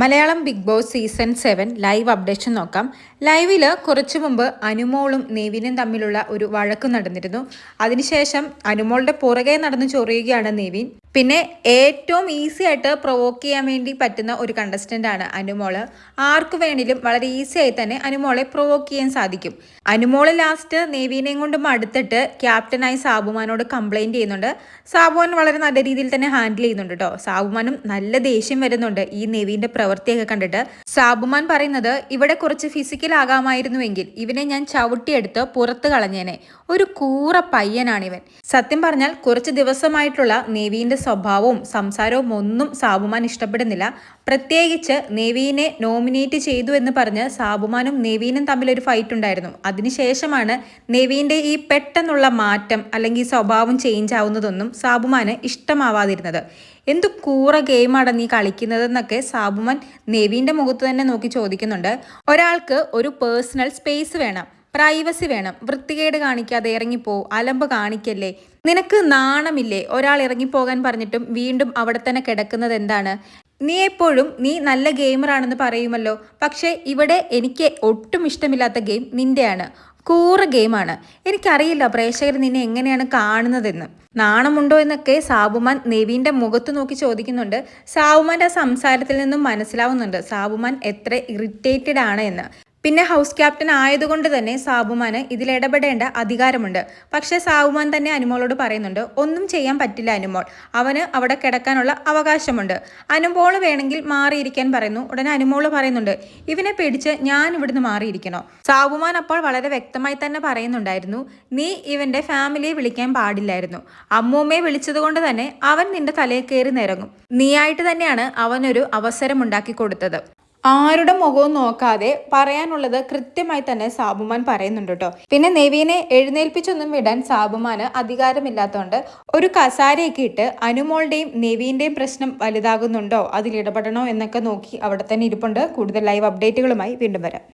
Malayalam Bigg Boss season seven live updation നോക്കാം. ലൈവിൽ കുറച്ചു മുമ്പ് അനുമോളും നേവിനും തമ്മിലുള്ള ഒരു വഴക്ക് നടന്നിരുന്നു. അതിനുശേഷം അനുമോളുടെ പുറകെ നടന്ന് ചൊറിയുകയാണ് നെവിൻ. പിന്നെ ഏറ്റവും ഈസി ആയിട്ട് പ്രൊവോക്ക് ചെയ്യാൻ വേണ്ടി പറ്റുന്ന ഒരു കണ്ടസ്റ്റന്റ് ആണ് അനുമോൾ. ആർക്ക് വേണേലും വളരെ ഈസി ആയി തന്നെ അനുമോളെ പ്രൊവോക്ക് ചെയ്യാൻ സാധിക്കും. അനുമോൾ ലാസ്റ്റ് നേവീനെയും കൊണ്ട് മടുത്തിട്ട് ക്യാപ്റ്റനായി സാബുമാനോട് കംപ്ലൈന്റ് ചെയ്യുന്നുണ്ട്. സാബുമാൻ വളരെ നല്ല രീതിയിൽ തന്നെ ഹാൻഡിൽ ചെയ്യുന്നുണ്ട് കേട്ടോ സാബുമാനും നല്ല ദേഷ്യം വരുന്നുണ്ട് ഈ നെവീന്റെ പ്രവൃത്തിയൊക്കെ കണ്ടിട്ട്. സാബുമാൻ പറയുന്നത് ഇവിടെ കുറച്ച് ഫിസിക്കൽ ആകാമായിരുന്നുവെങ്കിൽ ഇവനെ ഞാൻ ചവിട്ടിയെടുത്ത് പുറത്ത് കളഞ്ഞേനെ. ഒരു കൂറ പയ്യനാണിവൻ. സത്യം പറഞ്ഞാൽ കുറച്ച് ദിവസമായിട്ടുള്ള നേവീന്റെ സ്വഭാവവും സംസാരവും ഒന്നും സാബുമാൻ ഇഷ്ടപ്പെടുന്നില്ല. പ്രത്യേകിച്ച് നേവീനെ നോമിനേറ്റ് ചെയ്തു എന്ന് പറഞ്ഞ് സാബുമാനും നേവീനും തമ്മിലൊരു ഫൈറ്റ് ഉണ്ടായിരുന്നു. അതിനുശേഷമാണ് നേവീന്റെ ഈ പെട്ടെന്നുള്ള മാറ്റം അല്ലെങ്കിൽ സ്വഭാവം ചേഞ്ച് ആവുന്നതൊന്നും സാബുമാന് ഇഷ്ടമാവാതിരുന്നത്. എന്ത് കൂറ ഗെയിമാണ് നീ കളിക്കുന്നതെന്നൊക്കെ സാബുമാൻ നേവീന്റെ മുഖത്ത് തന്നെ നോക്കി ചോദിക്കുന്നുണ്ട്. ഒരാൾക്ക് ഒരു പേഴ്സണൽ സ്പേസ് വേണം പ്രൈവസി വേണം വൃത്തികേട് കാണിക്കാതെ ഇറങ്ങിപ്പോ അലമ്പ് കാണിക്കല്ലേ നിനക്ക് നാണമില്ലേ? ഒരാൾ ഇറങ്ങിപ്പോകാൻ പറഞ്ഞിട്ടും വീണ്ടും അവിടെ തന്നെ കിടക്കുന്നത് എന്താണ്? നീ എപ്പോഴും നീ നല്ല ഗെയിമറാണെന്ന് പറയുമല്ലോ. പക്ഷേ ഇവിടെ എനിക്ക് ഒട്ടും ഇഷ്ടമില്ലാത്ത ഗെയിം നിന്റെയാണ്. കൂറ ഗെയിമാണ് എനിക്കറിയില്ല പ്രേക്ഷകർ നിന്നെ എങ്ങനെയാണ് കാണുന്നതെന്ന്. നാണമുണ്ടോ എന്നൊക്കെ സാബുമാൻ നെവീന്റെ മുഖത്ത് നോക്കി ചോദിക്കുന്നുണ്ട്. സാബുമാന്റെ ആ സംസാരത്തിൽ നിന്നും മനസ്സിലാവുന്നുണ്ട്. സാബുമാൻ എത്ര ഇറിറ്റേറ്റഡ് ആണ് എന്ന്. പിന്നെ ഹൗസ് ക്യാപ്റ്റൻ ആയതുകൊണ്ട് തന്നെ സാബുമാന് ഇതിൽ ഇടപെടേണ്ട അധികാരമുണ്ട്. പക്ഷേ സാബുമാൻ തന്നെ അനുമോളോട് പറയുന്നുണ്ട് ഒന്നും ചെയ്യാൻ പറ്റില്ല അനുമോൾ. അവന് അവിടെ കിടക്കാനുള്ള അവകാശമുണ്ട്. അനുമോൾ വേണമെങ്കിൽ മാറിയിരിക്കാൻ പറയുന്നു. ഉടനെ അനുമോൾ പറയുന്നുണ്ട് ഇവനെ പേടിച്ച് ഞാൻ ഇവിടുന്ന് മാറിയിരിക്കണോ? സാബുമാൻ അപ്പോൾ വളരെ വ്യക്തമായി തന്നെ പറയുന്നുണ്ടായിരുന്നു നീ ഇവന്റെ ഫാമിലിയെ വിളിക്കാൻ പാടില്ലായിരുന്നു. അമ്മൂമ്മയെ വിളിച്ചതുകൊണ്ട് തന്നെ അവൻ നിന്റെ തലയിൽ കയറി നിരങ്ങും. നീയായിട്ട് തന്നെയാണ് അവനൊരു അവസരം ഉണ്ടാക്കി കൊടുത്തത്. ആരുടെ മുഖവും നോക്കാതെ പറയാനുള്ളത് കൃത്യമായി തന്നെ സാബുമാൻ പറയുന്നുണ്ട് കേട്ടോ. പിന്നെ നെവീനെ എഴുന്നേൽപ്പിച്ചൊന്നും വിടാൻ സാബുമാന് അധികാരമില്ലാത്തതുകൊണ്ട് ഒരു കസാരയൊക്കെ ഇട്ട് അനുമോളുടെയും നെവീന്റെയും പ്രശ്നം വലുതാകുന്നുണ്ടോ? അതിൽ ഇടപെടണോ എന്നൊക്കെ നോക്കി അവിടെ തന്നെ ഇരിപ്പുണ്ട്. കൂടുതൽ ലൈവ് അപ്ഡേറ്റുകളുമായി വീണ്ടും വരാം.